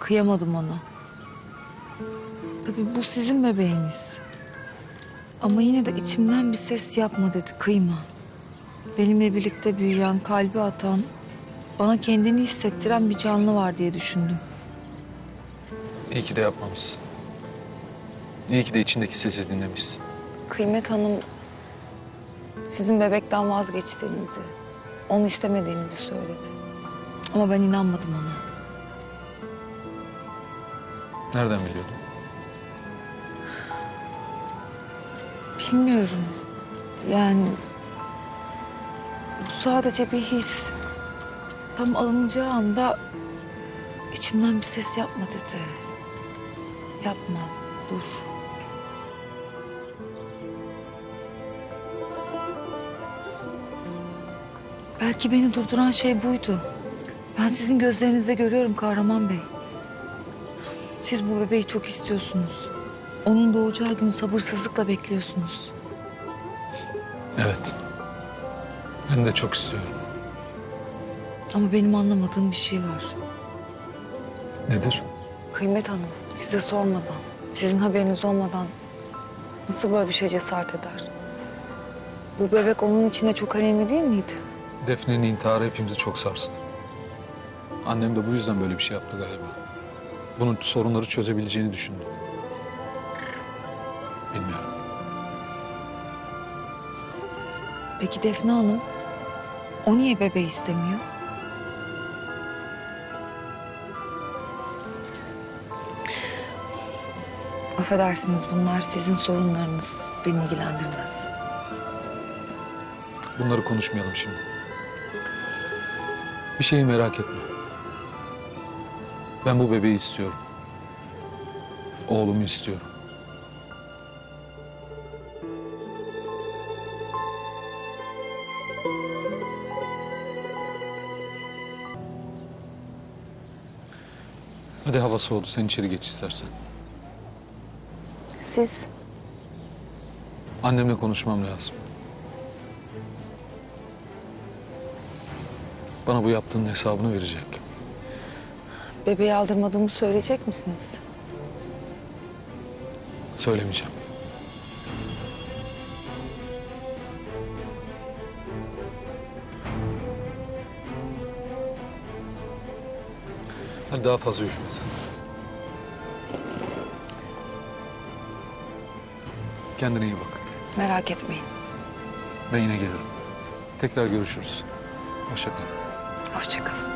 Kıyamadım ona. Tabii bu sizin bebeğiniz. Ama yine de içimden bir ses yapma dedi, kıyma. Benimle birlikte büyüyen, kalbi atan, bana kendini hissettiren bir canlı var diye düşündüm. İyi ki de yapmamışsın. İyi ki de içindeki sesi dinlemişsin. Kıymet Hanım sizin bebekten vazgeçtiğinizi, onu istemediğinizi söyledi. Ama ben inanmadım ona. Nereden biliyordun? Bilmiyorum. Yani bu sadece bir his. Tam alınacağı anda içimden bir ses yapma dedi. Yapma, dur. Belki beni durduran şey buydu. Ben sizin gözlerinizde görüyorum Kahraman Bey. Siz bu bebeği çok istiyorsunuz. Onun doğacağı gün sabırsızlıkla bekliyorsunuz. Evet. Ben de çok istiyorum. Ama benim anlamadığım bir şey var. Nedir? Kıymet Hanım size sormadan, sizin haberiniz olmadan nasıl böyle bir şey cesaret eder? Bu bebek onun için de çok önemli değil miydi? Defne'nin intiharı hepimizi çok sarstı. Annem de bu yüzden böyle bir şey yaptı galiba. Bunun sorunları çözebileceğini düşündü. Bilmiyorum. Peki Defne Hanım, o niye bebeği istemiyor? Affedersiniz bunlar sizin sorunlarınız. Beni ilgilendirmez. Bunları konuşmayalım şimdi. Bir şeyi merak etme. Ben bu bebeği istiyorum. Oğlumu istiyorum. Hadi hava soğudu. Sen içeri geç istersen. Siz? Annemle konuşmam lazım. Bana bu yaptığının hesabını verecek. Bebeği aldırmadığımı söyleyecek misiniz? Söylemeyeceğim. Hadi daha fazla üşüme sen. Kendine iyi bak. Merak etmeyin. Ben yine gelirim. Tekrar görüşürüz. Hoşça kal.